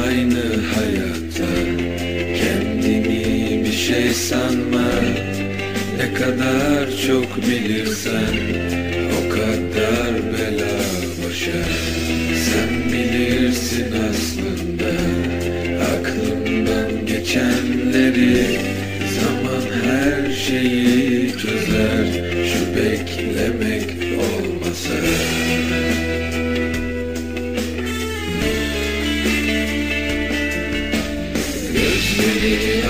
Aynı hayatta. Kendini bir şey sanma. Ne kadar çok bilirsen O kadar bela başa. Sen bilirsin aslında Aklımdan geçenleri. Zaman her şeyi çözer Şu beklemek olmasa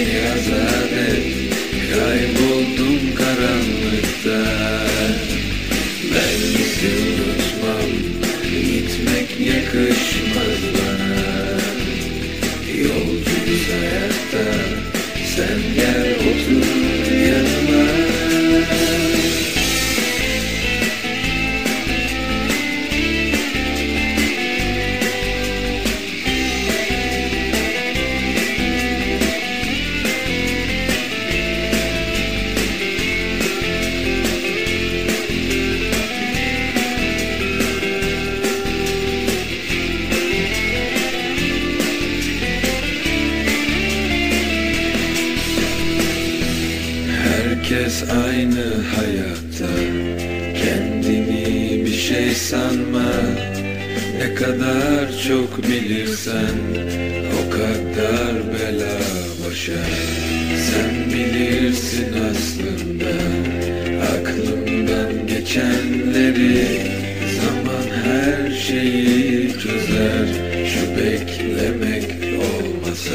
beni azat Kayboldum karanlıkta. Ben bizi unutmam. Gitmek yakışmaz Herkes aynı hayatta. Kendini bir şey sanma. Ne kadar çok bilirsen O kadar bela başa Sen bilirsin aslında Aklımdan geçenleri. Zaman her şeyi çözer Şu beklemek olmasa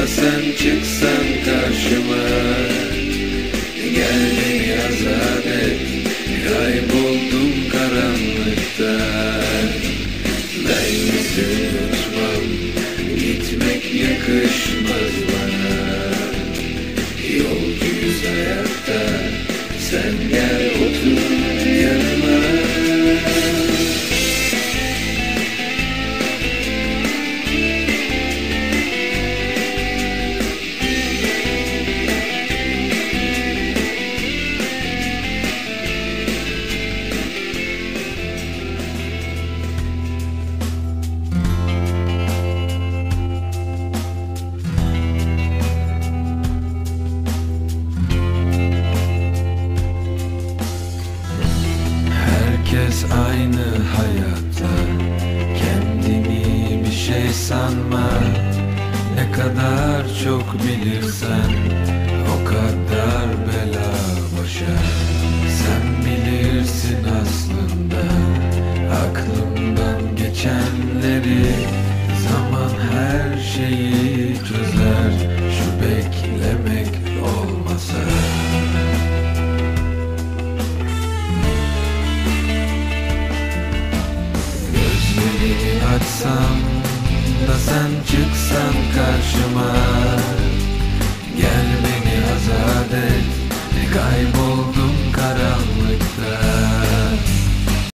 da sen çıksan karşıma. Gel beni azat et Kayboldum karanlıkta. Ben bizi unutmam Gitmek yakışmaz bana. Yolcuyuz hayatta Sen gel aynı hayatta. Kendini bir şey sanma. Ne kadar çok bilirsen O kadar bela başa Sen bilirsin aslında Aklımdan geçenleri. Zaman her şeyi çözer Şu beklemek olmasa chamar.